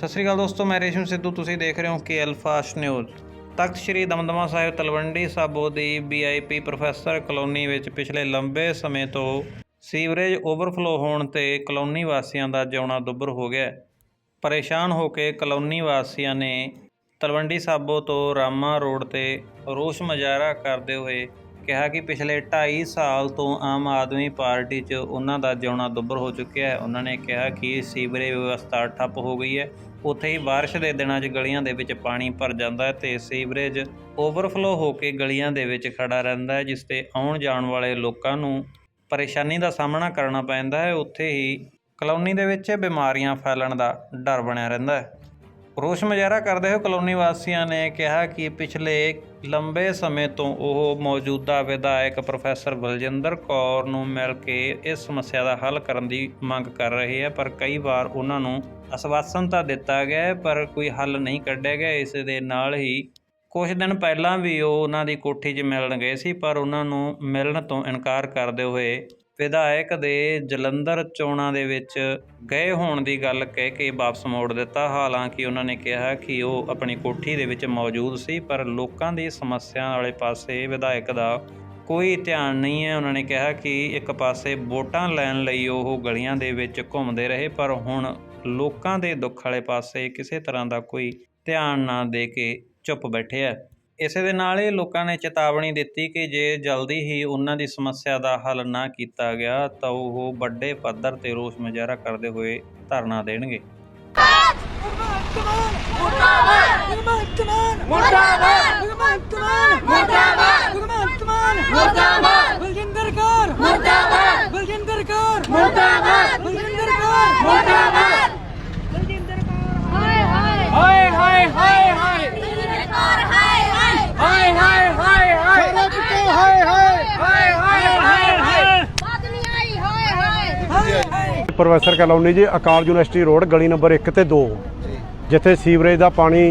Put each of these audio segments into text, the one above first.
ਸਤਿ ਸ਼੍ਰੀ ਅਕਾਲ ਦੋਸਤੋ, ਮੈਂ ਰੇਸ਼ਮ ਸਿੱਧੂ, ਤੁਸੀਂ ਦੇਖ ਰਹੇ ਹੋ ਕੇ ਅਲਫਾਸ਼ ਨਿਊਜ਼ ਤਖਤ ਸ੍ਰੀ ਦਮਦਮਾ ਸਾਹਿਬ ਤਲਵੰਡੀ ਸਾਬੋ ਦੀ ਵੀਆਈਪੀ ਪ੍ਰੋਫੈਸਰ ਕਲੋਨੀ ਵਿੱਚ ਪਿਛਲੇ ਲੰਬੇ ਸਮੇਂ ਤੋਂ ਸੀਵਰੇਜ ਓਵਰਫਲੋ ਹੋਣ ਤੇ ਕਲੋਨੀ ਵਾਸੀਆਂ ਦਾ ਜਿਉਣਾ ਦੁੱਭਰ ਹੋ ਗਿਆ ਪਰੇਸ਼ਾਨ ਹੋ ਕੇ ਕਲੋਨੀ ਵਾਸੀਆਂ ਨੇ ਤਲਵੰਡੀ ਸਾਬੋ ਤੋਂ ਰਾਮਾ ਰੋਡ ਤੇ ਰੋਸ ਮੁਜ਼ਾਹਰਾ ਕਰਦੇ ਹੋਏ ਕਿਹਾ ਕਿ ਪਿਛਲੇ 2.5 ਸਾਲ ਤੋਂ ਆਮ ਆਦਮੀ ਪਾਰਟੀ 'ਚ ਉਹਨਾਂ ਦਾ ਜਿਉਣਾ ਦੁੱਭਰ ਹੋ ਚੁੱਕਿਆ ਹੈ। ਉਹਨਾਂ ਨੇ ਕਿਹਾ ਕਿ ਸੀਵਰੇਜ ਵਿਵਸਥਾ ਠੱਪ ਹੋ ਗਈ ਹੈ। ਉੱਥੇ ਹੀ ਬਾਰਿਸ਼ ਦੇ ਦਿਨਾਂ 'ਚ ਗਲੀਆਂ ਦੇ ਵਿੱਚ ਪਾਣੀ ਭਰ ਜਾਂਦਾ ਹੈ ਤੇ ਸੀਵਰੇਜ ਓਵਰਫਲੋ ਹੋ ਕੇ ਗਲੀਆਂ ਦੇ ਵਿੱਚ ਖੜਾ ਰਹਿੰਦਾ ਹੈ, ਜਿਸ ਤੇ ਆਉਣ ਜਾਣ ਵਾਲੇ ਲੋਕਾਂ ਨੂੰ ਪਰੇਸ਼ਾਨੀ ਦਾ ਸਾਹਮਣਾ ਕਰਨਾ ਪੈਂਦਾ ਹੈ। ਉੱਥੇ ਹੀ ਕਲੋਨੀ ਦੇ ਵਿੱਚ ਬਿਮਾਰੀਆਂ ਫੈਲਣ ਦਾ ਡਰ ਬਣਿਆ ਰਹਿੰਦਾ ਹੈ। ਰੋਸ ਮੁਜ਼ਾਹਰਾ ਕਰਦੇ ਹੋਏ ਕਲੋਨੀ ਵਾਸੀਆਂ ਨੇ ਕਿਹਾ ਕਿ ਪਿਛਲੇ ਲੰਬੇ ਸਮੇਂ ਤੋਂ ਉਹ ਮੌਜੂਦਾ ਵਿਧਾਇਕ ਪ੍ਰੋਫੈਸਰ ਬਲਜਿੰਦਰ ਕੌਰ ਨੂੰ ਮਿਲ ਕੇ ਇਸ ਸਮੱਸਿਆ ਦਾ ਹੱਲ ਕਰਨ ਦੀ ਮੰਗ ਕਰ ਰਹੇ ਹੈ ਪਰ ਕਈ ਵਾਰ ਉਹਨਾਂ ਨੂੰ ਅਸਵਾਸਨ ਤਾਂ ਦਿੱਤਾ ਗਿਆ ਹੈ, ਪਰ ਕੋਈ ਹੱਲ ਨਹੀਂ ਕੱਢਿਆ ਗਿਆ। ਇਸ ਦੇ ਨਾਲ ਹੀ ਕੁਝ ਦਿਨ ਪਹਿਲਾਂ ਵੀ ਉਹ ਉਹਨਾਂ ਦੀ ਕੋਠੀ 'ਚ ਮਿਲਣ ਗਏ ਸੀ, ਪਰ ਉਹਨਾਂ ਨੂੰ ਮਿਲਣ ਤੋਂ ਇਨਕਾਰ ਕਰਦੇ ਹੋਏ ਵਿਧਾਇਕ ਦੇ ਜਲੰਧਰ ਚੋਣਾਂ ਦੇ ਵਿੱਚ ਗਏ ਹੋਣ ਦੀ ਗੱਲ ਕਹਿ ਕੇ ਵਾਪਸ ਮੋੜ ਦਿੱਤਾ। ਹਾਲਾਂਕਿ ਉਹਨਾਂ ਨੇ ਕਿਹਾ ਕਿ ਉਹ ਆਪਣੀ ਕੋਠੀ ਦੇ ਵਿੱਚ ਮੌਜੂਦ ਸੀ, ਪਰ ਲੋਕਾਂ ਦੀ ਸਮੱਸਿਆ ਵਾਲੇ ਪਾਸੇ ਵਿਧਾਇਕ ਦਾ ਕੋਈ ਧਿਆਨ ਨਹੀਂ ਹੈ। ਉਹਨਾਂ ਨੇ ਕਿਹਾ ਕਿ ਇੱਕ ਪਾਸੇ ਵੋਟਾਂ ਲੈਣ ਲਈ ਉਹ ਗਲੀਆਂ ਦੇ ਵਿੱਚ ਘੁੰਮਦੇ ਰਹੇ, ਪਰ ਹੁਣ ਲੋਕਾਂ ਦੇ ਦੁੱਖ ਵਾਲੇ ਪਾਸੇ ਕਿਸੇ ਤਰ੍ਹਾਂ ਦਾ ਕੋਈ ਧਿਆਨ ਨਾ ਦੇ ਕੇ ਚੁੱਪ ਬੈਠੇ ਹੈ ਇਸੇ ਦੇ ਨਾਲ ਇਹ ਲੋਕਾਂ ਨੇ ਚੇਤਾਵਨੀ ਦਿੱਤੀ ਕਿ ਜੇ ਜਲਦੀ ਹੀ ਉਹਨਾਂ ਦੀ ਸਮੱਸਿਆ ਦਾ ਹੱਲ ਨਾ ਕੀਤਾ ਗਿਆ ਤਾਂ ਉਹ ਵੱਡੇ ਪੱਧਰ ਤੇ ਰੋਸ ਮੁਜ਼ਾਹਰਾ ਕਰਦੇ ਹੋਏ ਧਰਨਾ ਦੇਣਗੇ। ਬਲਜਿੰਦਰ ਕੌਰ ਮੁਰਦਾਬਾਦ ਬਲਜਿੰਦਰ ਕੌਰ ਮੁਰਦਾਬਾਦ ਬਲਜਿੰਦਰ ਕੌਰ ਮੁਰਦਾਬਾਦ ਹਾਏ ਹਾਏ ਹਾਏ ਹਾਏ ਹਾਏ ਹਾਏ ਕੌਰ ਹਾਏ ਹਾਏ ਹਾਏ ਹਾਏ ਹਾਏ ਹਾਏ ਚੁੱਕੇ ਹਾਏ ਹਾਏ ਹਾਏ ਹਾਏ ਹਾਏ ਹਾਏ ਬਾਤ ਨਹੀਂ ਆਈ ਹਾਏ ਹਾਏ ਪ੍ਰੋਫੈਸਰ ਕਲੋਨੀ ਜੀ ਅਕਾਲ ਯੂਨੀਵਰਸਿਟੀ ਰੋਡ ਗਲੀ ਨੰਬਰ 1 ਤੇ 2 ਜਿੱਥੇ ਸੀਵਰੇਜ ਦਾ ਪਾਣੀ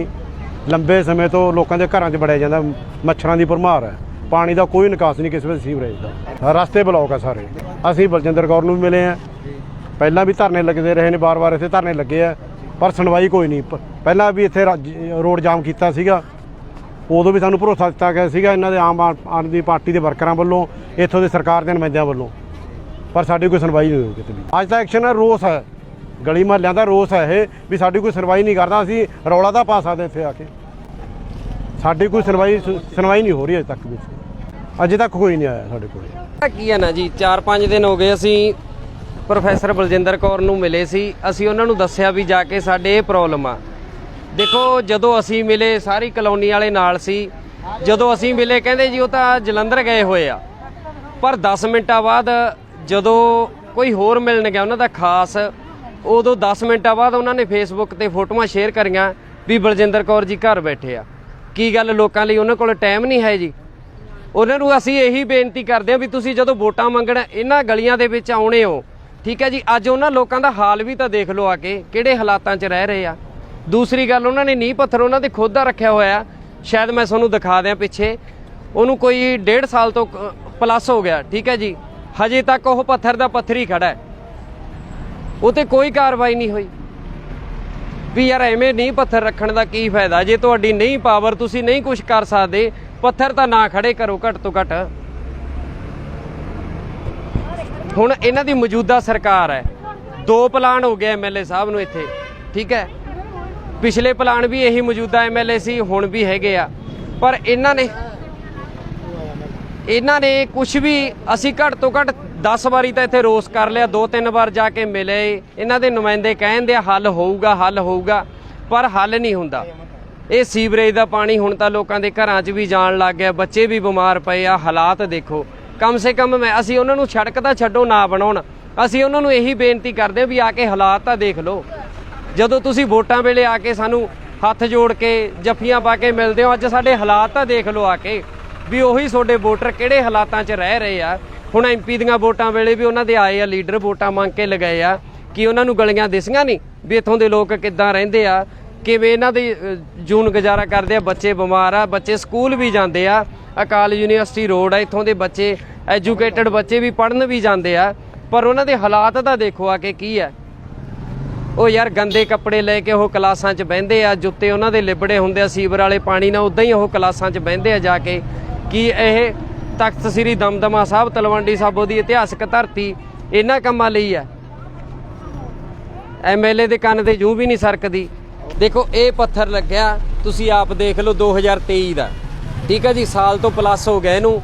ਲੰਬੇ ਸਮੇਂ ਤੋਂ ਲੋਕਾਂ ਦੇ ਘਰਾਂ 'ਚ ਵੜਿਆ ਜਾਂਦਾ ਮੱਛਰਾਂ ਦੀ ਭਰਮਾਰ ਹੈ। ਪਾਣੀ ਦਾ ਕੋਈ ਨਿਕਾਸ ਨਹੀਂ ਕਿਸੇ ਵੀ ਸੀਵਰੇਜ ਦਾ। ਰਸਤੇ ਬਲੌਕ ਆ ਸਾਰੇ। ਅਸੀਂ ਬਲਜਿੰਦਰ ਕੌਰ ਨੂੰ ਵੀ ਮਿਲੇ ਆ ਪਹਿਲਾਂ ਵੀ ਧਰਨੇ ਲੱਗਦੇ ਰਹੇ ਨੇ ਵਾਰ-ਵਾਰ ਇੱਥੇ ਧਰਨੇ ਲੱਗੇ ਆ। ਪਰ ਸੁਣਵਾਈ ਕੋਈ ਨਹੀਂ। ਪਹਿਲਾਂ ਵੀ ਇੱਥੇ ਰੋਡ ਜਾਮ ਕੀਤਾ ਸੀਗਾ। ਉਦੋਂ ਵੀ ਸਾਨੂੰ ਭਰੋਸਾ ਦਿੱਤਾ ਗਿਆ ਸੀਗਾ ਇਹਨਾਂ ਦੇ ਆਮ ਆਦਮੀ ਪਾਰਟੀ ਦੇ ਵਰਕਰਾਂ ਵੱਲੋਂ ਇੱਥੋਂ ਦੇ ਸਰਕਾਰ ਦੇ ਨੁਮਾਇੰਦਿਆਂ ਵੱਲੋਂ। ਪਰ ਸਾਡੀ ਕੋਈ ਸੁਣਵਾਈ ਨਹੀਂ ਹੋਈ ਕਿਤੇ ਵੀ। ਅੱਜ ਦਾ ਐਕਸ਼ਨ ਹੈ ਰੋਸ ਹੈ ਗਲੀ ਮਹੱਲਿਆਂ ਦਾ ਰੋਸ ਹੈ ਇਹ, ਵੀ ਸਾਡੀ ਕੋਈ ਸੁਣਵਾਈ ਨਹੀਂ ਕਰਦਾ, ਅਸੀਂ ਰੌਲਾ ਦਾ ਪਾ ਸਕਦੇ ਇੱਥੇ ਆ ਕੇ। ਸਾਡੀ ਕੋਈ ਸੁਣਵਾਈ ਸੁਣਵਾਈ ਨਹੀਂ ਹੋ ਰਹੀ ਅਜੇ ਤੱਕ ਵੀ। ਅਜੇ ਤੱਕ ਕੋਈ ਨਹੀਂ ਆਇਆ ਸਾਡੇ ਕੋਲ। ਕੀ ਹੈ ਨਾ ਜੀ 4-5 ਦਿਨ ਹੋ ਗਏ ਅਸੀਂ ਪ੍ਰੋਫੈਸਰ ਬਲਜਿੰਦਰ ਕੌਰ ਨੂੰ ਮਿਲੇ ਸੀ। ਅਸੀਂ ਉਹਨਾਂ ਨੂੰ ਦੱਸਿਆ ਵੀ ਜਾ ਕੇ ਸਾਡੇ ਇਹ ਪ੍ਰੋਬਲਮ ਆ। ਦੇਖੋ, ਜਦੋਂ ਅਸੀਂ ਮਿਲੇ, ਸਾਰੀ ਕਲੋਨੀ ਵਾਲੇ ਨਾਲ ਸੀ। ਜਦੋਂ ਅਸੀਂ ਮਿਲੇ, ਕਹਿੰਦੇ ਜੀ ਉਹ ਤਾਂ ਜਲੰਧਰ ਗਏ ਹੋਏ ਆ। ਪਰ 10 ਮਿੰਟਾਂ ਬਾਅਦ ਜਦੋਂ ਕੋਈ ਹੋਰ ਮਿਲਣ ਗਿਆ ਉਹਨਾਂ ਦਾ ਖਾਸ, ਉਦੋਂ 10 ਮਿੰਟਾਂ ਬਾਅਦ ਉਹਨਾਂ ਨੇ ਫੇਸਬੁੱਕ ਤੇ ਫੋਟੋਆਂ ਸ਼ੇਅਰ ਕਰੀਆਂ ਵੀ ਬਲਜਿੰਦਰ ਕੌਰ ਜੀ ਘਰ ਬੈਠੇ ਆ। ਕੀ ਗੱਲ ਲੋਕਾਂ ਲਈ? ਉਹਨਾਂ ਕੋਲ ਟਾਈਮ ਨਹੀਂ ਹੈ ਜੀ। ਉਹਨਾਂ ਨੂੰ ਅਸੀਂ ਇਹੀ ਬੇਨਤੀ ਕਰਦੇ ਹਾਂ ਵੀ ਤੁਸੀਂ ਜਦੋਂ ਵੋਟਾਂ ਮੰਗਣ ਇਹਨਾਂ ਗਲੀਆਂ ਦੇ ਵਿੱਚ ਆਉਣੇ ਹੋ, ਠੀਕ ਹੈ ਜੀ, ਅੱਜ ਉਹਨਾਂ ਲੋਕਾਂ ਦਾ ਹਾਲ ਵੀ ਤਾਂ ਦੇਖ ਲਓ ਆ ਕੇ, ਕਿਹੜੇ ਹਾਲਾਤਾਂ 'ਚ ਰਹਿ ਰਹੇ ਆ। ਦੂਸਰੀ ਗੱਲ, ਉਹਨਾਂ ਨੇ ਨੀਂਹ ਪੱਥਰ ਉਹਨਾਂ ਦੇ ਖੁਦ ਦਾ ਰੱਖਿਆ ਹੋਇਆ ਸ਼ਾਇਦ ਮੈਂ ਤੁਹਾਨੂੰ ਦਿਖਾ ਦਿਆਂ ਪਿੱਛੇ। ਉਹਨੂੰ ਕੋਈ ਡੇਢ ਸਾਲ ਤੋਂ ਪਲੱਸ ਹੋ ਗਿਆ, ਠੀਕ ਹੈ ਜੀ। ਹਜੇ ਤੱਕ ਉਹ ਪੱਥਰ ਦਾ ਪੱਥਰ ਹੀ ਖੜਾ ਹੈ। ਉਹ ਤੇ ਕੋਈ ਕਾਰਵਾਈ ਨਹੀਂ ਹੋਈ। ਵੀ ਯਾਰ ਐਵੇਂ ਨਹੀਂ ਪੱਥਰ ਰੱਖਣ ਦਾ ਕੀ ਫਾਇਦਾ? ਜੇ ਤੁਹਾਡੀ ਨਹੀਂ ਪਾਵਰ ਤੁਸੀਂ ਨਹੀਂ ਕੁਝ ਕਰ ਸਕਦੇ, ਪੱਥਰ ਤਾਂ ਨਾ ਖੜੇ ਕਰੋ ਘੱਟ ਤੋਂ ਘੱਟ। ਹੁਣ ਇਹਨਾਂ ਦੀ ਮੌਜੂਦਾ ਸਰਕਾਰ ਹੈ। ਦੋ ਪਲਾਨ ਹੋ ਗਏ ਐਮਐਲਏ ਸਾਹਿਬ ਨੂੰ ਇੱਥੇ, ਠੀਕ ਹੈ? ਪਿਛਲੇ ਪਲਾਨ ਵੀ ਇਹੀ ਮੌਜੂਦਾ ਐਮਐਲਏ ਸੀ, ਹੁਣ ਵੀ ਹੈਗੇ ਆ। ਪਰ ਇਹਨਾਂ ਨੇ ਇਹਨਾਂ ਨੇ ਕੁਝ ਵੀ ਅਸੀਂ ਘੱਟ ਤੋਂ ਘੱਟ 10 ਵਾਰੀ ਤਾਂ ਇੱਥੇ ਰੋਸ ਕਰ ਲਿਆ, ਦੋ ਤਿੰਨ ਵਾਰ ਜਾ ਕੇ ਮਿਲੇ। ਇਹਨਾਂ ਦੇ ਨੁਮਾਇੰਦੇ ਕਹਿੰਦੇ ਆ, ਹੱਲ ਹੋਊਗਾ ਹੱਲ ਹੋਊਗਾ, ਪਰ ਹੱਲ ਨਹੀਂ ਹੁੰਦਾ। ਇਹ ਸੀਵਰੇਜ ਦਾ ਪਾਣੀ ਹੁਣ ਤਾਂ ਲੋਕਾਂ ਦੇ ਘਰਾਂ 'ਚ ਵੀ ਜਾਣ ਲੱਗ ਗਿਆ, ਬੱਚੇ ਵੀ ਬਿਮਾਰ ਪਏ ਆ, ਹਾਲਾਤ ਦੇਖੋ। ਕਮ ਸੇ ਕਮ ਮੈਂ, ਅਸੀਂ ਉਹਨਾਂ ਨੂੰ ਸੜਕ ਤਾਂ ਛੱਡੋ, ਨਾ ਬਣਾਉਣ। ਅਸੀਂ ਉਹਨਾਂ ਨੂੰ ਇਹੀ ਬੇਨਤੀ ਕਰਦੇ ਹਾਂ ਵੀ ਆ ਕੇ ਹਾਲਾਤ ਤਾਂ ਦੇਖ ਲਓ। ਜਦੋਂ ਤੁਸੀਂ ਵੋਟਾਂ ਵੇਲੇ ਆ ਕੇ ਸਾਨੂੰ ਹੱਥ ਜੋੜ ਕੇ ਜੱਫੀਆਂ ਪਾ ਕੇ ਮਿਲਦੇ ਹੋ, ਅੱਜ ਸਾਡੇ ਹਾਲਾਤ ਤਾਂ ਦੇਖ ਲਓ ਆ ਕੇ। ਵੀ ਉਹੀ ਤੁਹਾਡੇ ਵੋਟਰ ਕਿਹੜੇ ਹਾਲਾਤਾਂ 'ਚ ਰਹਿ ਰਹੇ ਆ? ਹੁਣ ਐਮਪੀ ਦੀਆਂ ਵੋਟਾਂ ਵੇਲੇ ਵੀ ਉਹਨਾਂ ਦੇ ਆਏ ਆ ਲੀਡਰ ਵੋਟਾਂ ਮੰਗ ਕੇ ਲਗਾਏ ਆ। ਕਿ ਉਹਨਾਂ ਨੂੰ ਗਲੀਆਂ ਦਿਸੀਆਂ ਨਹੀਂ ਵੀ ਇੱਥੋਂ ਦੇ ਲੋਕ ਕਿੱਦਾਂ ਰਹਿੰਦੇ ਆ? ਕਿਵੇਂ ਇਹਨਾਂ ਦੇ ਜੂਨ ਗੁਜ਼ਾਰਾ ਕਰਦੇ ਆ, ਬੱਚੇ ਬਿਮਾਰ ਆ, ਬੱਚੇ ਸਕੂਲ ਵੀ ਜਾਂਦੇ ਆ। ਅਕਾਲ ਯੂਨੀਵਰਸਿਟੀ ਰੋਡ ਆ, ਇੱਥੋਂ ਦੇ ਬੱਚੇ, ਐਜੂਕੇਟਡ ਬੱਚੇ ਵੀ ਪੜ੍ਹਨ ਵੀ ਜਾਂਦੇ ਆ। ਪਰ ਉਹਨਾਂ ਦੇ ਹਾਲਾਤ ਤਾਂ ਦੇਖੋ ਆ ਕੇ ਕੀ ਹੈ ਉਹ ਯਾਰ ਗੰਦੇ ਕੱਪੜੇ ਲੈ ਕੇ ਉਹ ਕਲਾਸਾਂ 'ਚ ਬਹਿੰਦੇ ਆ, ਜੁੱਤੇ ਉਹਨਾਂ ਦੇ ਲਿਬੜੇ ਹੁੰਦੇ ਆ, ਸੀਵਰ ਵਾਲੇ ਪਾਣੀ ਨਾਲ ਉਦਾਂ ਹੀ ਉਹ ਕਲਾਸਾਂ 'ਚ ਬਹਿੰਦੇ ਆ ਜਾ ਕੇ। ਕੀ ਇਹ ਤਖਤ ਸ੍ਰੀ ਦਮਦਮਾ ਸਾਹਿਬ, ਤਲਵੰਡੀ ਸਾਬੋ ਦੀ ਇਤਿਹਾਸਕ ਧਰਤੀ ਇਹਨਾਂ ਕੰਮਾਂ ਲਈ ਆ ਐਮਐਲਏ ਦੇ ਕੰਨ ਤੇ ਜੂ ਵੀ ਨਹੀਂ ਸਰਕਦੀ। ਦੇਖੋ, ਇਹ ਪੱਥਰ ਲੱਗਿਆ, ਤੁਸੀਂ ਆਪ ਦੇਖ ਲਓ 2023 ਦਾ। ਠੀਕ ਹੈ ਜੀ, ਸਾਲ ਤੋਂ ਪਲੱਸ ਹੋ ਗਿਆ ਇਹਨੂੰ।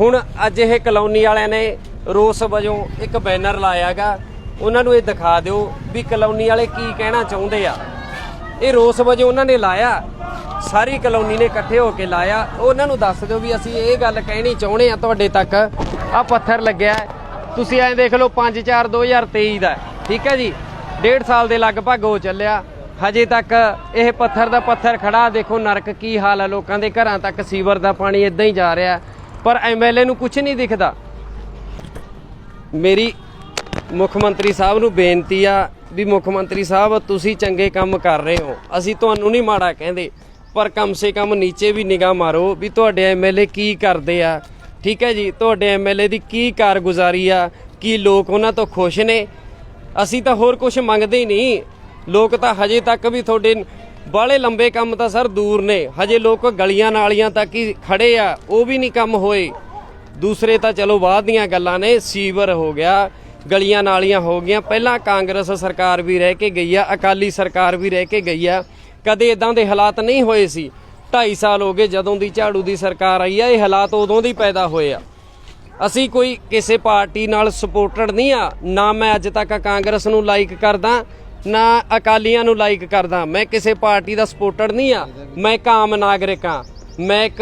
ਹੁਣ ਅੱਜ ਇਹ ਕਲੋਨੀ ਵਾਲਿਆਂ ਨੇ ਰੋਸ ਵਜੋਂ ਇੱਕ ਬੈਨਰ ਲਾਇਆਗਾ। ਉਹਨਾਂ ਨੂੰ ਇਹ ਦਿਖਾ ਦਿਓ ਵੀ ਕਲੋਨੀ ਵਾਲੇ ਕੀ ਕਹਿਣਾ ਚਾਹੁੰਦੇ ਆ। ਇਹ ਰੋਸ ਵਜੋਂ ਉਹਨਾਂ ਨੇ ਲਾਇਆ। ਸਾਰੀ ਕਲੋਨੀ ਨੇ ਇਕੱਠੇ ਹੋ ਕੇ ਲਾਇਆ। ਉਹਨਾਂ ਨੂੰ ਦੱਸ ਦਿਓ ਵੀ ਅਸੀਂ ਇਹ ਗੱਲ ਕਹਿਣੀ ਚਾਹੁੰਦੇ ਆ ਤੁਹਾਡੇ ਤੱਕ। ਆ ਪੱਥਰ ਲੱਗਿਆ ਤੁਸੀਂ ਐਂ ਦੇਖ ਲਓ 5/4 2023 ਦਾ ਠੀਕ ਹੈ ਜੀ? ਡੇਢ ਸਾਲ ਦੇ ਲਗਭਗ ਹੋ ਚੱਲਿਆ। ਹਜੇ ਤੱਕ ਇਹ ਪੱਥਰ ਦਾ ਪੱਥਰ ਖੜਾ ਦੇਖੋ ਨਰਕ ਕੀ ਹਾਲ ਹੈ। ਲੋਕਾਂ ਦੇ ਘਰਾਂ ਤੱਕ ਸੀਵਰ ਦਾ ਪਾਣੀ ਇਦਾਂ ਹੀ ਜਾ ਰਿਹਾ ਹੈ। ਪਰ ਐਮਐਲਏ ਨੂੰ ਕੁਝ ਨਹੀਂ ਦਿਖਦਾ। ਮੇਰੀ ਮੁੱਖ ਮੰਤਰੀ ਸਾਹਿਬ ਨੂੰ ਬੇਨਤੀ ਆ ਵੀ ਮੁੱਖ ਮੰਤਰੀ ਸਾਹਿਬ, ਤੁਸੀਂ ਚੰਗੇ ਕੰਮ ਕਰ ਰਹੇ ਹੋ। ਅਸੀਂ ਤੁਹਾਨੂੰ ਨਹੀਂ ਮਾੜਾ ਕਹਿੰਦੇ। ਪਰ ਕਮ ਸੇ ਕਮ ਨੀਚੇ ਵੀ ਨਿਗਾਹ ਮਾਰੋ ਵੀ ਤੁਹਾਡੇ ਐਮਐਲਏ ਕੀ ਕਰਦੇ ਆ। ਠੀਕ ਹੈ ਜੀ? ਤੁਹਾਡੇ ਐਮਐਲਏ ਦੀ ਕੀ ਕਾਰਗੁਜ਼ਾਰੀ ਆ? ਕੀ ਲੋਕ ਉਹਨਾਂ ਤੋਂ ਖੁਸ਼ ਨੇ? ਅਸੀਂ ਤਾਂ ਹੋਰ ਕੁਝ ਮੰਗਦੇ ਹੀ ਨਹੀਂ। ਲੋਕ ਤਾਂ ਹਜੇ ਤੱਕ ਵੀ ਤੁਹਾਡੇ ਬਾਹਲੇ ਲੰਬੇ ਕੰਮ ਤਾਂ ਸਰ ਦੂਰ ਨੇ। ਹਜੇ ਲੋਕ ਗਲੀਆਂ ਨਾਲੀਆਂ ਤੱਕ ਹੀ ਖੜੇ ਆ, ਉਹ ਵੀ ਨਹੀਂ ਕੰਮ ਹੋਏ। ਦੂਸਰੇ ਤਾਂ ਚਲੋ ਬਾਅਦ ਦੀਆਂ ਗੱਲਾਂ ਨੇ, ਸੀਵਰ ਹੋ ਗਿਆ, ਗਲੀਆਂ ਨਾਲੀਆਂ ਹੋ ਗਈਆਂ। ਪਹਿਲਾਂ ਕਾਂਗਰਸ ਸਰਕਾਰ ਵੀ ਰਹਿ ਕੇ ਗਈ ਆ, ਅਕਾਲੀ ਸਰਕਾਰ ਵੀ ਰਹਿ ਕੇ ਗਈ ਆ। ਕਦੇ ਇਦਾਂ ਦੇ ਹਾਲਾਤ ਨਹੀਂ ਹੋਏ ਸੀ। 2.5 ਸਾਲ ਹੋ ਗਏ ਜਦੋਂ ਦੀ ਝਾੜੂ ਦੀ ਸਰਕਾਰ ਆਈ ਆ, ਇਹ ਹਾਲਾਤ ਉਦੋਂ ਦੀ ਪੈਦਾ ਹੋਏ ਆ। ਅਸੀਂ ਕੋਈ ਕਿਸੇ ਪਾਰਟੀ ਨਾਲ ਸਪੋਰਟਡ ਨਹੀਂ ਆ, ਨਾ ਮੈਂ ਅੱਜ ਤੱਕ ਕਾਂਗਰਸ ਨੂੰ ਲਾਈਕ ਕਰਦਾ, ਨਾ ਅਕਾਲੀਆਂ ਨੂੰ ਲਾਈਕ ਕਰਦਾ। ਮੈਂ ਕਿਸੇ ਪਾਰਟੀ ਦਾ ਸਪੋਰਟਡ ਨਹੀਂ ਆ, ਮੈਂ ਇੱਕ ਆਮ ਨਾਗਰਿਕ ਆ। ਮੈਂ ਇੱਕ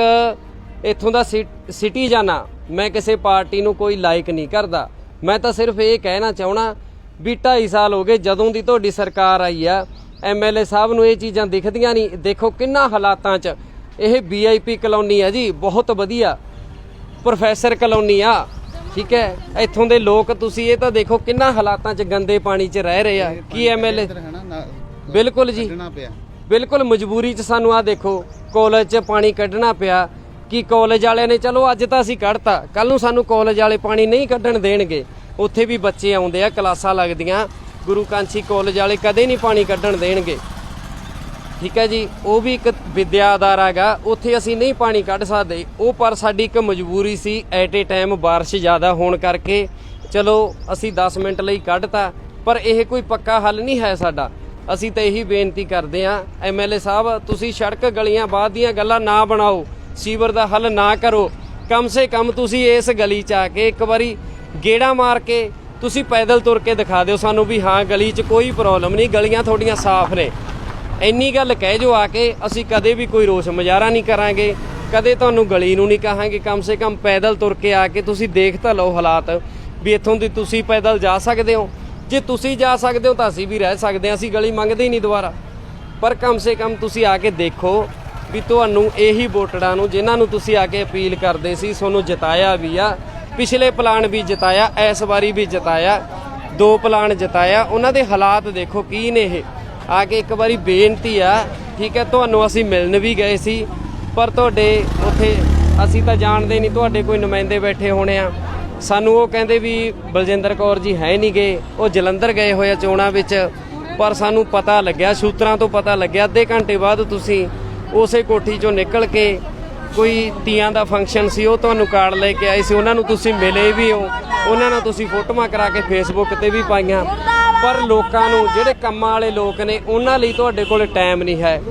ਇੱਥੋਂ ਦਾ ਸਿਟੀਜ਼ਨ ਆ। ਮੈਂ ਕਿਸੇ ਪਾਰਟੀ ਨੂੰ ਕੋਈ ਲਾਈਕ ਨਹੀਂ ਕਰਦਾ। ਮੈਂ ਤਾਂ ਸਿਰਫ ਇਹ ਕਹਿਣਾ ਚਾਹਣਾ ਵੀ 2.5 ਸਾਲ ਹੋ ਗਏ ਜਦੋਂ ਦੀ ਤੁਹਾਡੀ ਸਰਕਾਰ ਆਈ ਆ ਐਮਐਲਏ ਸਾਹਿਬ ਨੂੰ ਇਹ ਚੀਜ਼ਾਂ ਦਿਖਦੀਆਂ ਨਹੀਂ। ਦੇਖੋ ਕਿੰਨਾ ਹਾਲਾਤਾਂ 'ਚ ਇਹ ਵੀਆਈਪੀ ਕਲੋਨੀ ਆ ਜੀ ਬਹੁਤ ਵਧੀਆ। ਪ੍ਰੋਫੈਸਰ ਕਲੋਨੀ ਆ ਠੀਕ ਹੈ? ਇੱਥੋਂ ਦੇ ਲੋਕ ਤੁਸੀਂ ਇਹ ਤਾਂ ਦੇਖੋ ਕਿੰਨਾ ਹਾਲਾਤਾਂ 'ਚ ਗੰਦੇ ਪਾਣੀ 'ਚ ਰਹਿ ਰਹੇ ਆ। ਕੀ ਐਮਐਲਏ ਬਿਲਕੁਲ ਜੀ। ਬਿਲਕੁਲ ਮਜਬੂਰੀ 'ਚ ਸਾਨੂੰ ਆ ਦੇਖੋ ਕਾਲਜ 'ਚ ਪਾਣੀ ਕੱਢਣਾ ਪਿਆ। ਕਿ ਕਾਲਜ ਵਾਲਿਆਂ ਨੇ ਚਲੋ ਅੱਜ ਤਾਂ ਅਸੀਂ ਕੱਢਤਾ ਕੱਲ ਨੂੰ ਸਾਨੂੰ ਕਾਲਜ ਵਾਲੇ ਪਾਣੀ ਨਹੀਂ ਕੱਢਣ ਦੇਣਗੇ। ਉੱਥੇ ਵੀ ਬੱਚੇ ਆਉਂਦੇ ਆ ਕਲਾਸਾਂ ਲੱਗਦੀਆਂ। ਗੁਰੂ ਕਾਂਸੀ ਕਾਲਜ ਵਾਲੇ ਕਦੇ ਨਹੀਂ ਪਾਣੀ ਕੱਢਣ ਦੇਣਗੇ। ਠੀਕ ਹੈ ਜੀ, ਉਹ ਵੀ ਇੱਕ ਵਿਦਿਆ ਅਦਾਰਾ ਹੈਗਾ, ਉੱਥੇ ਅਸੀਂ ਨਹੀਂ ਪਾਣੀ ਕੱਢ ਸਕਦੇ। ਉਹ ਪਰ ਸਾਡੀ ਇੱਕ ਮਜਬੂਰੀ ਸੀ ਐਟ ਏ ਟਾਈਮ ਬਾਰਿਸ਼ ਜ਼ਿਆਦਾ ਹੋਣ ਕਰਕੇ। ਚਲੋ, ਅਸੀਂ 10 ਮਿੰਟ ਲਈ ਕੱਢਤਾ, ਪਰ ਇਹ ਕੋਈ ਪੱਕਾ ਹੱਲ ਨਹੀਂ ਹੈ ਸਾਡਾ। ਅਸੀਂ ਤਾਂ ਇਹੀ ਬੇਨਤੀ ਕਰਦੇ ਆਂ ਐਮਐਲਏ ਸਾਹਿਬ, ਤੁਸੀਂ ਸੜਕ ਗਲੀਆਂ ਬਾਅਦ ਦੀਆਂ ਗੱਲਾਂ ਨਾ ਬਣਾਓ, ਸੀਵਰ ਦਾ ਹੱਲ ਨਾ ਕਰੋ। ਕਮ ਸੇ ਕਮ ਤੁਸੀਂ ਇਸ ਗਲੀ 'ਚ ਆ ਕੇ ਇੱਕ ਵਾਰੀ ਗੇੜਾ ਮਾਰ ਕੇ ਤੁਸੀਂ ਪੈਦਲ ਤੁਰ ਕੇ ਦਿਖਾ ਦਿਓ ਸਾਨੂੰ ਵੀ ਹਾਂ ਗਲੀ 'ਚ ਕੋਈ ਪ੍ਰੋਬਲਮ ਨਹੀਂ, ਗਲੀਆਂ ਤੁਹਾਡੀਆਂ ਸਾਫ਼ ਨੇ। ਇੰਨੀ ਗੱਲ ਕਹਿ ਜੋ ਆ ਕੇ ਅਸੀਂ ਕਦੇ ਵੀ ਕੋਈ ਰੋਸ ਮੁਜ਼ਾਹਰਾ ਨਹੀਂ ਕਰਾਂਗੇ, ਕਦੇ ਤੁਹਾਨੂੰ ਗਲੀ ਨੂੰ ਨਹੀਂ ਕਹਾਂਗੇ। ਕਮ ਸੇ ਕਮ ਪੈਦਲ ਤੁਰ ਕੇ ਆ ਕੇ ਤੁਸੀਂ ਦੇਖ ਤਾਂ ਲਓ ਹਾਲਾਤ ਵੀ ਇੱਥੋਂ ਦੀ ਤੁਸੀਂ ਪੈਦਲ ਜਾ ਸਕਦੇ ਹੋ। ਜੇ ਤੁਸੀਂ ਜਾ ਸਕਦੇ ਹੋ ਤਾਂ ਅਸੀਂ ਵੀ ਰਹਿ ਸਕਦੇ ਹਾਂ, ਅਸੀਂ ਗਲੀ ਮੰਗਦੇ ਹੀ ਨਹੀਂ ਦੁਬਾਰਾ। ਪਰ ਕਮ ਸੇ ਕਮ ਤੁਸੀਂ ਆ ਕੇ ਦੇਖੋ ਵੀ ਤੁਹਾਨੂੰ ਇਹੀ ਵੋਟਰਾਂ ਨੂੰ, ਜਿਨ੍ਹਾਂ ਨੂੰ ਤੁਸੀਂ ਆ ਕੇ ਅਪੀਲ ਕਰਦੇ ਸੀ, ਤੁਹਾਨੂੰ ਜਿਤਾਇਆ ਵੀ ਆ ਪਿਛਲੇ ਪਲਾਨ ਵੀ ਜਿਤਾਇਆ, ਇਸ ਵਾਰੀ ਵੀ ਜਿਤਾਇਆ, ਦੋ ਪਲਾਨ ਜਿਤਾਇਆ। ਉਹਨਾਂ ਦੇ ਹਾਲਾਤ ਦੇਖੋ ਕੀ ਨੇ ਇਹ। ਆ ਕੇ ਇੱਕ ਵਾਰੀ ਬੇਨਤੀ ਆ, ਠੀਕ ਹੈ, ਤੁਹਾਨੂੰ ਅਸੀਂ ਮਿਲਣ ਵੀ ਗਏ ਸੀ, ਪਰ ਤੁਹਾਡੇ ਉੱਥੇ ਅਸੀਂ ਤਾਂ ਜਾਣਦੇ ਨਹੀਂ, ਤੁਹਾਡੇ ਕੋਈ ਨੁਮਾਇੰਦੇ ਬੈਠੇ ਹੋਣੇ ਆ। ਸਾਨੂੰ ਉਹ ਕਹਿੰਦੇ ਵੀ ਬਲਜਿੰਦਰ ਕੌਰ ਜੀ ਹੈ ਨਹੀਂ ਗਏ ਉਹ ਜਲੰਧਰ ਗਏ ਹੋਏ ਆ ਚੋਣਾਂ ਵਿੱਚ, ਪਰ ਸਾਨੂੰ ਪਤਾ ਲੱਗਿਆ, ਸੂਤਰਾਂ ਤੋਂ ਪਤਾ ਲੱਗਿਆ, ਅੱਧੇ ਘੰਟੇ ਬਾਅਦ ਤੁਸੀਂ ਉਸੇ ਕੋਠੀ ਚੋਂ ਨਿਕਲ ਕੇ ਕੋਈ ਤੀਆਂ ਦਾ ਫੰਕਸ਼ਨ ਸੀ, ਉਹ ਤੁਹਾਨੂੰ ਕਾਰਡ ਲੈ ਕੇ ਆਏ ਸੀ, ਉਹਨਾਂ ਨੂੰ ਤੁਸੀਂ ਮਿਲੇ ਵੀ ਹੋ। ਉਹਨਾਂ ਨਾਲ ਤੁਸੀਂ ਫੋਟੋਆਂ ਕਰਾ ਕੇ ਫੇਸਬੁੱਕ ਤੇ ਵੀ ਪਾਈਆਂ। ਪਰ ਲੋਕਾਂ ਨੂੰ, ਜਿਹੜੇ ਕੰਮਾਂ ਵਾਲੇ ਲੋਕ ਨੇ, ਉਹਨਾਂ ਲਈ ਤੁਹਾਡੇ ਕੋਲ ਟਾਈਮ ਨਹੀਂ ਹੈ।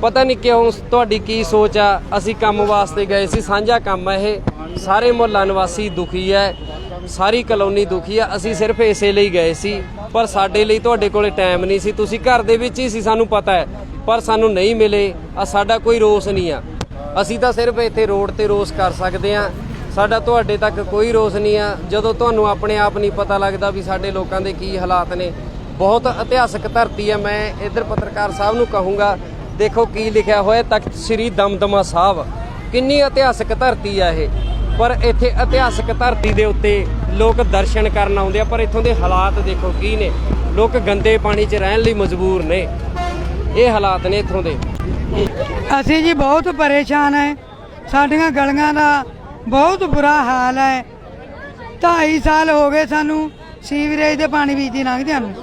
ਪਤਾ ਨਹੀਂ ਕਿਉਂ, ਤੁਹਾਡੀ ਕੀ ਸੋਚ ਆ? ਅਸੀਂ ਕੰਮ ਵਾਸਤੇ ਗਏ ਸੀ, ਸਾਂਝਾ ਕੰਮ ਹੈ ਇਹ। ਸਾਰੇ ਮੁਹੱਲਾ ਨਿਵਾਸੀ ਦੁਖੀ ਹੈ ਸਾਰੀ ਕਲੋਨੀ ਦੁਖੀ ਆ। ਅਸੀਂ ਸਿਰਫ ਇਸੇ ਲਈ ਗਏ ਸੀ, ਪਰ ਸਾਡੇ ਲਈ ਤੁਹਾਡੇ ਕੋਲੇ ਟਾਈਮ ਨਹੀਂ ਸੀ। ਤੁਸੀਂ ਘਰ ਦੇ ਵਿੱਚ ਹੀ ਸੀ, ਸਾਨੂੰ ਪਤਾ ਹੈ, ਪਰ ਸਾਨੂੰ ਨਹੀਂ ਮਿਲੇ। ਆ ਸਾਡਾ ਕੋਈ ਰੋਸ ਨਹੀਂ ਆ। ਅਸੀਂ ਤਾਂ ਸਿਰਫ ਇੱਥੇ ਰੋਡ ਤੇ ਰੋਸ ਕਰ ਸਕਦੇ ਆ ਸਾਡਾ ਤੁਹਾਡੇ ਤੱਕ ਕੋਈ ਰੋਸ ਨਹੀਂ ਆ। ਜਦੋਂ ਤੁਹਾਨੂੰ ਆਪਣੇ ਆਪ ਨਹੀਂ ਪਤਾ ਲੱਗਦਾ ਵੀ ਸਾਡੇ ਲੋਕਾਂ ਦੇ ਕੀ ਹਾਲਾਤ ਨੇ। ਬਹੁਤ ਇਤਿਹਾਸਕ ਧਰਤੀ ਆ। ਮੈਂ ਇੱਧਰ ਪੱਤਰਕਾਰ ਸਾਹਿਬ ਨੂੰ ਕਹੂੰਗਾ, ਦੇਖੋ ਕੀ ਲਿਖਿਆ ਹੋਇਆ, ਤਖਤ ਸ੍ਰੀ ਦਮਦਮਾ ਸਾਹਿਬ। ਕਿੰਨੀ ਇਤਿਹਾਸਕ ਧਰਤੀ ਆ ਇਹ। ਪਰ ਇੱਥੇ ਇਤਿਹਾਸਕ ਧਰਤੀ ਦੇ ਉੱਤੇ ਲੋਕ ਦਰਸ਼ਨ ਕਰਨ ਆਉਂਦੇ ਆ, ਪਰ ਇੱਥੋਂ ਦੇ ਹਾਲਾਤ ਦੇਖੋ ਕੀ ਨੇ। ਲੋਕ ਗੰਦੇ ਪਾਣੀ 'ਚ ਰਹਿਣ ਲਈ ਮਜਬੂਰ ਨੇ। ਇਹ ਹਾਲਾਤ ਨੇ ਇੱਥੋਂ ਦੇ। ਅਸੀਂ ਜੀ ਬਹੁਤ ਪਰੇਸ਼ਾਨ ਹੈ ਸਾਡੀਆਂ ਗਲੀਆਂ ਦਾ ਬਹੁਤ ਬੁਰਾ ਹਾਲ ਹੈ 2.5 ਸਾਲ ਹੋ ਗਏ ਸਾਨੂੰ ਸੀਵਰੇਜ ਦੇ ਪਾਣੀ ਵਿੱਚ ਲੰਘਦਿਆਂ ਨੂੰ।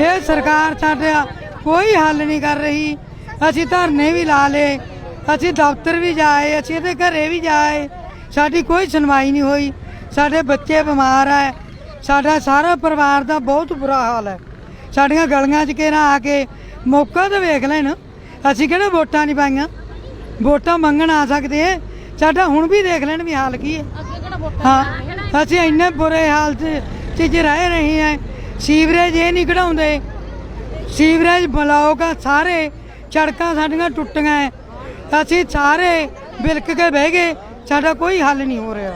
ਇਹ ਸਰਕਾਰ ਸਾਡਾ ਕੋਈ ਹੱਲ ਨਹੀਂ ਕਰ ਰਹੀ। ਅਸੀਂ ਧਰਨੇ ਵੀ ਲਾ ਲਏ, ਅਸੀਂ ਦਫ਼ਤਰ ਵੀ ਜਾਏ, ਅਸੀਂ ਇਹਦੇ ਘਰੇ ਵੀ ਜਾਏ। ਸਾਡੀ ਕੋਈ ਸੁਣਵਾਈ ਨਹੀਂ ਹੋਈ। ਸਾਡੇ ਬੱਚੇ ਬਿਮਾਰ ਹੈ ਸਾਡਾ ਸਾਰਾ ਪਰਿਵਾਰ ਦਾ ਬਹੁਤ ਬੁਰਾ ਹਾਲ ਹੈ ਸਾਡੀਆਂ ਗਲੀਆਂ 'ਚ ਕਿਹੜਾ ਆ ਕੇ ਮੌਕਾ ਤਾਂ ਵੇਖ ਲੈਣ। ਅਸੀਂ ਕਿਹੜਾ ਵੋਟਾਂ ਨਹੀਂ ਪਾਈਆਂ? ਵੋਟਾਂ ਮੰਗਣ ਆ ਸਕਦੇ ਸਾਡਾ ਹੁਣ ਵੀ ਦੇਖ ਲੈਣ ਵੀ ਹਾਲ ਕੀ ਹੈ ਹਾਂ ਅਸੀਂ ਇੰਨੇ ਬੁਰੇ ਹਾਲ 'ਚ 'ਚ ਰਹਿ ਰਹੇ ਹਾਂ ਸੀਵਰੇਜ ਇਹ ਨਹੀਂ ਕਢਾਉਂਦੇ। ਸੀਵਰੇਜ ਬਲੌਕ ਆ ਸਾਰੇ ਸੜਕਾਂ ਸਾਡੀਆਂ ਟੁੱਟੀਆਂ ਅਸੀਂ ਸਾਰੇ ਬਿਲਕ ਕੇ ਬਹਿ ਗਏ ਸਾਡਾ ਕੋਈ ਹੱਲ ਨਹੀਂ ਹੋ ਰਿਹਾ।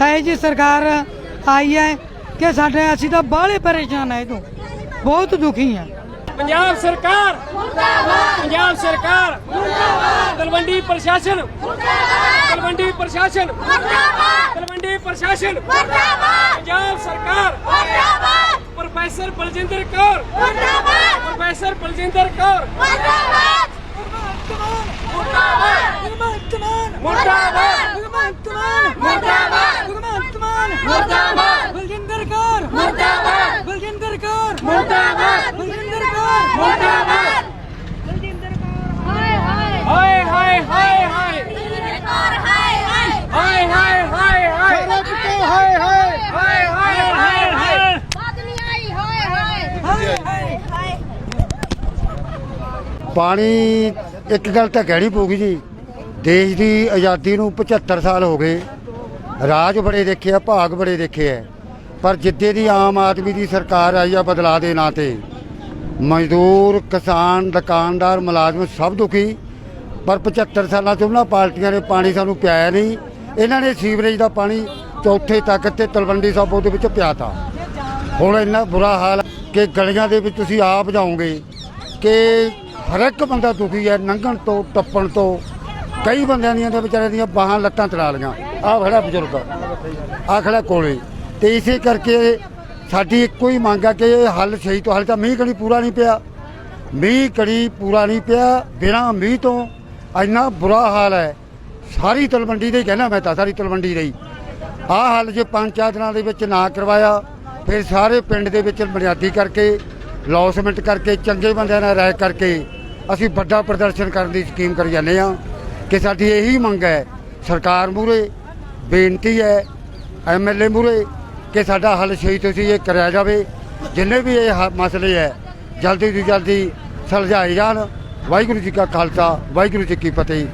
ਹੈ ਜੀ ਸਰਕਾਰ ਆਈ ਹੈ ਕਿ ਸਾਡੇ ਅਸੀਂ ਤਾਂ ਬਾਹਲੇ ਪਰੇਸ਼ਾਨ ਇਹ ਤੋਂ ਬਹੁਤ ਦੁਖੀ ਹਾਂ ਪੰਜਾਬ ਸਰਕਾਰ। ਮੁਰਦਾਬਾਦ। ਪੰਜਾਬ ਸਰਕਾਰ। ਮੁਰਦਾਬਾਦ। ਤਲਵੰਡੀ ਪ੍ਰਸ਼ਾਸਨ। ਮੁਰਦਾਬਾਦ। ਤਲਵੰਡੀ ਪ੍ਰਸ਼ਾਸਨ। ਮੁਰਦਾਬਾਦ। ਤਲਵੰਡੀ ਪ੍ਰਸ਼ਾਸਨ। ਮੁਰਦਾਬਾਦ। ਪੰਜਾਬ ਸਰਕਾਰ। ਮੁਰਦਾਬਾਦ। ਪ੍ਰੋਫੈਸਰ ਬਲਜਿੰਦਰ ਕੌਰ। ਮੁਰਦਾਬਾਦ। ਪ੍ਰੋਫੈਸਰ ਬਲਜਿੰਦਰ ਕੌਰ। ਮੁਰਦਾਬਾਦ। ਮੁਰਦਾਬਾਦ। ਮੁਰਦਾਬਾਦ। ਮੁਰਦਾਬਾਦ। ਬਲਜਿੰਦਰ ਕੌਰ। ਮੁਰਦਾਬਾਦ। ਬਲਜਿੰਦਰ ਕੌਰ। ਮੁਰਦਾਬਾਦ। ਬਲਜਿੰਦਰ ਕੌਰ ਮੁਰਦਾਬਾਦ। ਹਾਏ ਹਾਏ ਹਾਏ ਹਾਏ। ਹਾਏ ਹਾਏ ਕੌਰ ਹਾਏ ਹਾਏ ਹਾਏ ਹਾਏ। ਹਾਏ ਹਾਏ। ਹਾਏ ਹਾਏ ਹਾਏ ਹਾਏ ਹਾਏ। ਹਾਏ। ਬਾਦ ਨਹੀਂ ਆਈ ਹਾਏ ਹਾਏ। ਹਾਏ ਪਾਣੀ ਇੱਕ ਗੱਲ ਤਾਂ ਕਹਿਣੀ ਪਊਗੀ ਜੀ। ਦੇਸ਼ ਦੀ ਆਜ਼ਾਦੀ ਨੂੰ 75 ਸਾਲ ਹੋ ਗਏ। ਰਾਜ ਬੜੇ ਦੇਖੇ ਆ ਭਾਗ ਬੜੇ ਦੇਖੇ ਆ। ਪਰ ਜਿੱਦੇ ਦੀ ਆਮ ਆਦਮੀ ਦੀ ਸਰਕਾਰ ਆਈ ਆ ਬਦਲਾ ਦੇ ਨਾਂ ਤੇ ਮਜ਼ਦੂਰ, ਕਿਸਾਨ, ਦੁਕਾਨਦਾਰ, ਮੁਲਾਜ਼ਮ ਸਭ ਦੁਖੀ। ਪਰ 75 ਸਾਲਾਂ ਤੋਂ ਉਹਨਾਂ ਪਾਰਟੀਆਂ ਨੇ ਪਾਣੀ ਸਾਨੂੰ ਪਿਆਇਆ ਨਹੀਂ। ਇਹਨਾਂ ਨੇ ਸੀਵਰੇਜ ਦਾ ਪਾਣੀ ਚੌਥੇ ਤੱਕ ਤੇ ਤਲਵੰਡੀ ਸਾਬੋ ਦੇ ਵਿੱਚ ਪਿਆਤਾ। ਹੁਣ ਇੰਨਾ ਬੁਰਾ ਹਾਲ ਕਿ ਗਲੀਆਂ ਦੇ ਵਿੱਚ ਤੁਸੀਂ ਆਪ ਜਾਓਗੇ ਕਿ ਹਰ ਇੱਕ ਬੰਦਾ ਦੁਖੀ ਹੈ ਲੰਘਣ ਤੋਂ, ਟੱਪਣ ਤੋਂ। ਕਈ ਬੰਦਿਆਂ ਦੀਆਂ ਤੇ ਵਿਚਾਰੇ ਦੀਆਂ ਬਾਹਾਂ ਲੱਤਾਂ ਤੜਾ ਲੀਆਂ ਆਹ ਖੜਾ ਬਜ਼ੁਰਗ, ਆਹ ਖੜਾ ਕੋਲੇ। ਤੇ ਇਸੇ ਕਰਕੇ ਸਾਡੀ ਇੱਕੋ ਹੀ ਮੰਗ ਆ ਕਿ ਇਹ ਹੱਲ ਸਹੀ ਤੋਂ ਹੱਲ ਤਾਂ ਮੀਂਹ ਕਣੀ ਪੂਰਾ ਨਹੀਂ ਪਿਆ। ਮੀਂਹ ਕਣੀ ਪੂਰਾ ਨਹੀਂ ਪਿਆ। ਬਿਨਾਂ ਮੀਂਹ ਤੋਂ ਇੰਨਾ ਬੁਰਾ ਹਾਲ ਹੈ। ਸਾਰੀ ਤਲਵੰਡੀ ਦੇ ਹੀ ਕਹਿਣਾ ਮੈਂ ਤਾਂ, ਸਾਰੀ ਤਲਵੰਡੀ ਦੇ ਹੀ। ਆਹ ਹੱਲ ਜੇ ਪੰਜ ਚਾਰ ਦਿਨਾਂ ਦੇ ਵਿੱਚ ਨਾ ਕਰਵਾਇਆ, ਫਿਰ ਸਾਰੇ ਪਿੰਡ ਦੇ ਵਿੱਚ ਬੁਨਿਆਦੀ ਕਰਕੇ, ਲੌਸਮੈਂਟ ਕਰਕੇ, ਚੰਗੇ ਬੰਦਿਆਂ ਨਾਲ ਰਾਏ ਕਰਕੇ, ਅਸੀਂ ਵੱਡਾ ਪ੍ਰਦਰਸ਼ਨ ਕਰਨ ਦੀ ਸਕੀਮ ਕਰ ਜਾਂਦੇ ਆ ਕਿ ਸਾਡੀ ਇਹੀ ਮੰਗ ਹੈ। ਸਰਕਾਰ ਮੂਰੇ ਬੇਨਤੀ ਹੈ ਐਮਐਲਏ ਮੂਰੇ ਕਿ ਸਾਡਾ ਹੱਲ ਛੇਤੀ ਤੁਸੀਂ ਇਹ ਕਰਿਆ ਜਾਵੇ। ਜਿੰਨੇ ਵੀ ਇਹ ਹ- ਮਸਲੇ ਹੈ, ਜਲਦੀ ਤੋਂ ਜਲਦੀ ਸੁਲਝਾਏ ਜਾਣ। ਵਾਹਿਗੁਰੂ ਜੀ ਕਾ ਖਾਲਸਾ, ਵਾਹਿਗੁਰੂ ਜੀ ਕੀ ਫਤਿਹ।